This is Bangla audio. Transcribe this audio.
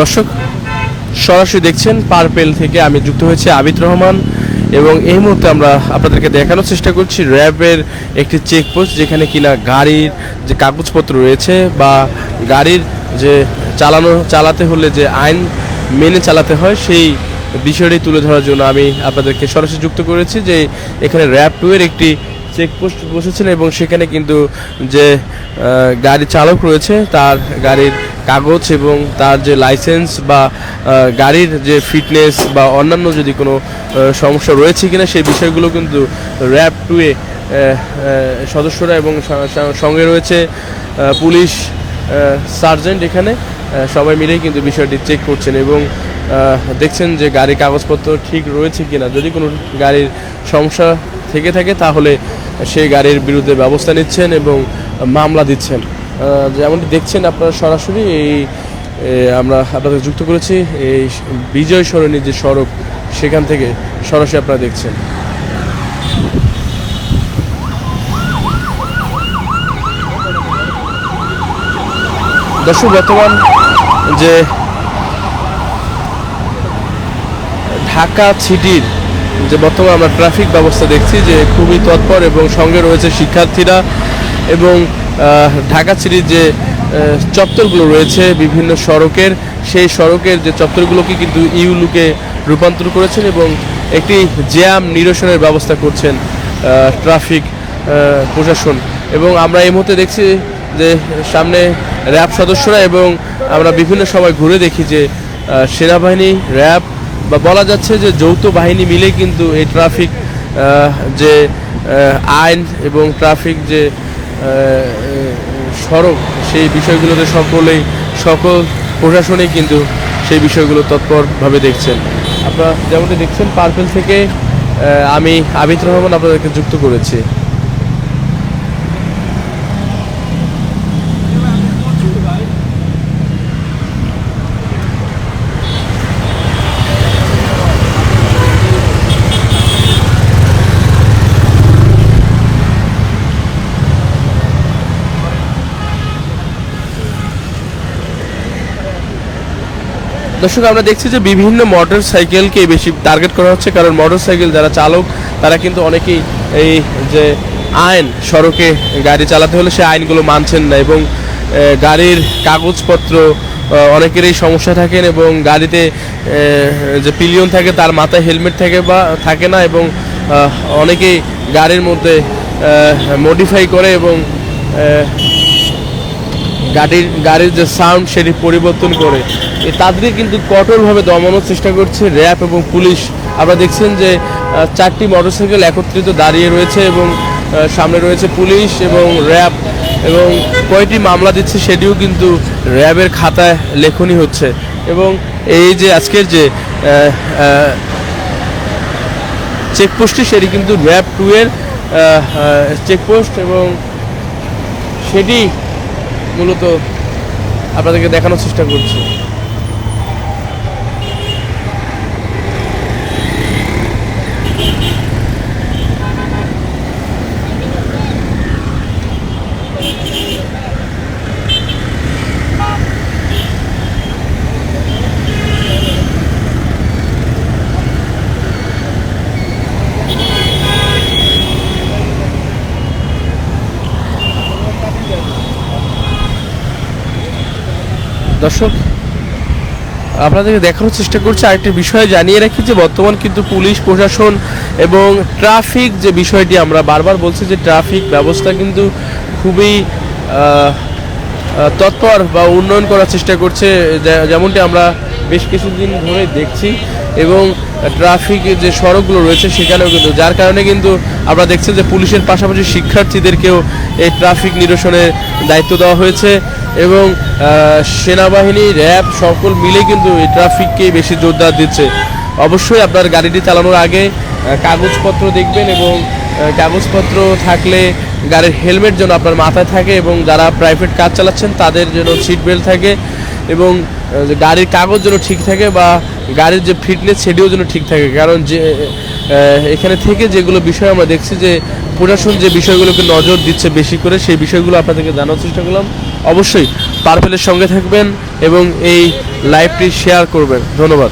দর্শক, সরাসরি দেখছেন পারপেল থেকে আমি যুক্ত হয়েছি আবিদ রহমান এবং এই মুহূর্তে আমরা আপনাদেরকে দেখানোর চেষ্টা করছি র্যাবের একটি চেকপোস্ট যেখানে কিনা গাড়ির যে কাগজপত্র রয়েছে বা গাড়ির যে চালানো, চালাতে হলে যে আইন মেনে চালাতে হয় সেই বিষয়টি তুলে ধরার জন্য আমি আপনাদেরকে সরাসরি যুক্ত করেছি যে এখানে র্যাব টু এর একটি চেকপোস্ট বসেছেন এবং সেখানে কিন্তু যে গাড়ি চালক রয়েছে তার গাড়ির কাগজ এবং তার যে লাইসেন্স বা গাড়ির যে ফিটনেস বা অন্যান্য যদি কোনো সমস্যা রয়েছে কিনা সেই বিষয়গুলো কিন্তু র্যাব টুয়ে সদস্যরা এবং সঙ্গে রয়েছে পুলিশ সার্জেন্ট এখানে সবাই মিলেই কিন্তু বিষয়টি চেক করছেন এবং দেখছেন যে গাড়ির কাগজপত্র ঠিক রয়েছে কিনা। যদি কোনো গাড়ির সমস্যা থেকে থাকে তাহলে সেই গাড়ির বিরুদ্ধে ব্যবস্থা নিচ্ছেন এবং মামলা দিচ্ছেন। যেমনটি দেখছেন আপনারা সরাসরি, এই আমরা আপনাদের যুক্ত করেছি, এই বিজয় সরণী যে সড়ক, সেখান থেকে সরাসরি আপনারা দেখছেন। দর্শক, বর্তমান যে ঢাকা সিটির যে বর্তমানে আমরা ট্রাফিক ব্যবস্থা দেখছি, যে খুবই তৎপর এবং সঙ্গে রয়েছে শিক্ষার্থীরা এবং ঢাকা সিটির যে চত্বরগুলো রয়েছে বিভিন্ন সড়কের, সেই সড়কের যে চত্বরগুলোকে কিন্তু ইউলুকে রূপান্তর করেছেন এবং একটি জ্যাম নিরসনের ব্যবস্থা করছেন ট্রাফিক প্রশাসন। এবং আমরা এই মুহূর্তে দেখছি যে, সামনে র্যাব সদস্যরা এবং আমরা বিভিন্ন সময় ঘুরে দেখি যে সেনাবাহিনী, র্যাব বা বলা যাচ্ছে যে, যৌথ বাহিনী মিলে কিন্তু এই ট্রাফিক যে আইন এবং ট্রাফিক যে সড়ক সেই বিষয়গুলোতে সকলেই, সকল প্রশাসনেই কিন্তু সেই বিষয়গুলো তৎপরভাবে দেখছেন। আপনারা যেমনটি দেখছেন, পার্পেল থেকে আমি আবিদ রহমান আপনাদেরকে যুক্ত করেছি। দর্শক, আমরা দেখছি যে বিভিন্ন মোটর সাইকেলকে বেশি টার্গেট করা হচ্ছে, কারণ মোটর সাইকেল যারা চালক, তারা কিন্তু অনেকেই এই যে আইন সড়কে গাড়ি চালাতে হলে সে আইনগুলো মানছেন না এবং গাড়ির কাগজপত্র অনেকেরই সমস্যা থাকেন এবং গাড়িতে যে পিলিয়ন থাকে তার মাথায় হেলমেট থাকে বা, থাকে না এবং অনেকেই গাড়ির মধ্যে মডিফাই করে এবং গাড়ির গাড়ির যে সাউন্ড সেটি পরিবর্তন করে। এ তাদেরকে কিন্তু কঠোরভাবে দমানোর চেষ্টা করছে র্যাব এবং পুলিশ। আপনারা দেখছেন যে চারটি মোটরসাইকেল একত্রিত দাঁড়িয়ে রয়েছে এবং সামনে রয়েছে পুলিশ এবং র্যাব এবং কয়টি মামলা দিচ্ছে সেটিও কিন্তু র্যাবের খাতায় লেখনি হচ্ছে। এবং এই যে আজকের যে চেকপোস্টটি সেটি কিন্তু র্যাব টু এর চেকপোস্ট এবং সেটি মূলত আপনাদেরকে দেখানোর চেষ্টা করছি। দর্শক, আপনাদেরকে দেখানোর চেষ্টা করছি আরেকটি বিষয় জানিয়ে রাখি যে বর্তমান কিন্তু পুলিশ, প্রশাসন এবং ট্রাফিক যে বিষয়টি আমরা বারবার বলছি যে ট্রাফিক ব্যবস্থা কিন্তু খুবই তৎপর বা উন্নয়ন করার চেষ্টা করছে যেমনটি আমরা বেশ কিছুদিন ধরে দেখছি এবং ট্রাফিক যে সড়কগুলো রয়েছে সেখানেও কিন্তু, যার কারণে কিন্তু আমরা দেখছি যে পুলিশের পাশাপাশি শিক্ষার্থীদেরকেও এই ট্রাফিক নিরসনের দায়িত্ব দেওয়া হয়েছে। এবং সেনাবাহিনী, র্যাব সকল মিলে কিন্তু এই ট্রাফিককে বেশি জোরদার দিচ্ছে। অবশ্যই আপনার গাড়িটি চালানোর আগে কাগজপত্র দেখবেন এবং কাগজপত্র থাকলে গাড়ির হেলমেট যেন আপনার মাথায় থাকে এবং যারা প্রাইভেট কার চালাচ্ছেন তাদের যেন সিট বেল্ট থাকে এবং গাড়ির কাগজ যেন ঠিক থাকে বা গাড়ির যে ফিটনেস সেটিও যেন ঠিক থাকে। কারণ যে এখানে থেকে যেগুলো বিষয় আমরা দেখছি যে প্রশাসন যে বিষয়গুলোকে নজর দিচ্ছে বেশি করে, সেই বিষয়গুলো আপনাদেরকে জানার চেষ্টা করলাম। অবশ্যই পারফেলের সঙ্গে থাকবেন এবং এই লাইভটি শেয়ার করবেন। ধন্যবাদ।